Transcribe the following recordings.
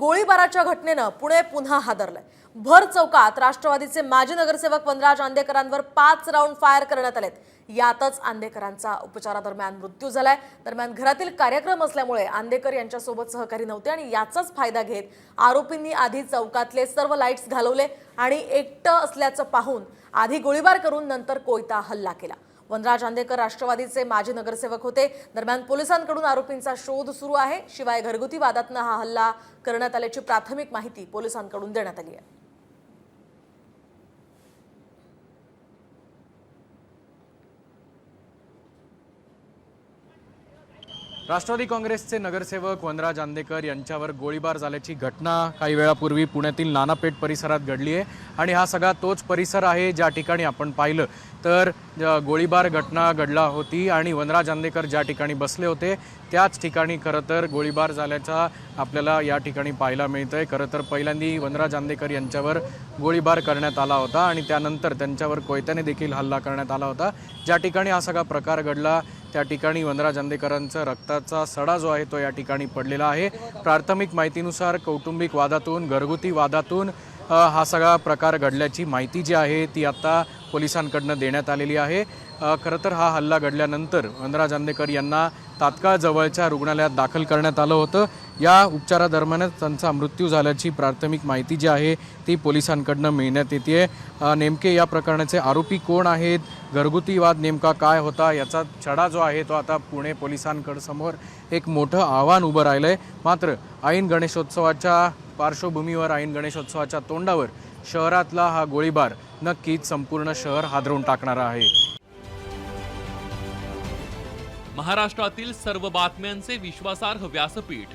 गोळीबाराच्या घटनेनं पुणे पुन्हा हादरलंय. भर चौकात राष्ट्रवादीचे माजी नगरसेवक वनराज आंदेकरांवर पाच राऊंड फायर करण्यात आलेत. यातच आंदेकरांचा उपचारादरम्यान मृत्यू झालाय. दरम्यान घरातील कार्यक्रम असल्यामुळे आंदेकर यांच्यासोबत सहकारी नव्हते आणि याचाच फायदा घेत आरोपींनी आधी चौकातले सर्व लाईट्स घालवले आणि एकटं असल्याचं पाहून आधी गोळीबार करून नंतर कोयता हल्ला केला. वनराज आंदेकर राष्ट्रवादीचे माजी नगरसेवक होते. दरम्यान पोलिसांकडून आरोपींचा शोध सुरू आहे. शिवाय घरगुती वादातनं हा हल्ला करण्यात आल्याची प्राथमिक माहिती पोलिसांकडून देण्यात आली आहे. राष्ट्रवादी काँग्रेसचे नगरसेवक वनराज आंदेकर यांच्यावर गोळीबार झाल्याची घटना काही वेळापूर्वी पुण्यातील नानापेठ परिसरात घडली आहे आणि हा सगळा तोच परिसर आहे ज्या ठिकाणी आपण पाहिलं. तर गोळीबार घटना घडला होती आणि वनराज आंदेकर ज्या ठिकाणी बसले होते त्याच ठिकाणी खरं तर गोळीबार झाल्याचा आपल्याला या ठिकाणी पाहायला मिळतं आहे खरं तर पहिल्यांदी वनराज आंदेकर यांच्यावर गोळीबार करण्यात आला होता आणि त्यानंतर त्यांच्यावर कोयत्याने देखील हल्ला करण्यात आला होता. ज्या ठिकाणी हा सगळा प्रकार घडला त्या ठिकाणी वनराज जांदेकरांचा रक्ताचा सडा जो आहे तो या ठिकाणी पडलेला आहे. प्राथमिक माहितीनुसार कौटुंबिक वादातून घरगुती वादातून हा सगळा प्रकार घडल्याची माहिती जी आहे ती आता पोलिसांकडनं देण्यात आलेली आहे. खरं तर हा हल्ला घडल्यानंतर वनराज आंदेकर यांना तात्काळ जवळच्या रुग्णालयात दाखल करण्यात आलं होतं. या उपचारादरम्यानच त्यांचा मृत्यू झाल्याची प्राथमिक माहिती जी आहे ती पोलिसांकडनं मिळण्यात येते. नेमके या प्रकरणाचे आरोपी कोण आहेत घरगुती वाद नेमका काय होता याचा छडा जो आहे तो आता पुणे पोलिसांकडसमोर एक मोठं आव्हान उभं राहिलं आहे मात्र ऐन गणेशोत्सवाच्या पार्श्वभूमीवर ऐन गणेशोत्सवाच्या तोंडावर शहरातला हा गोळीबार नक्कीच संपूर्ण शहर हादरवून टाकणारा आहे. महाराष्ट्रातील सर्व बातम्यांचे विश्वासार्ह व्यासपीठ.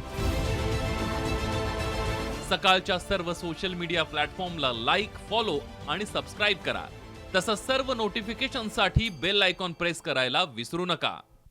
सकाळच्या सर्व सोशल मीडिया प्लॅटफॉर्मला लाईक फॉलो आणि सबस्क्राईब करा. तसंच सर्व नोटिफिकेशनसाठी बेल आयकॉन प्रेस करायला विसरू नका.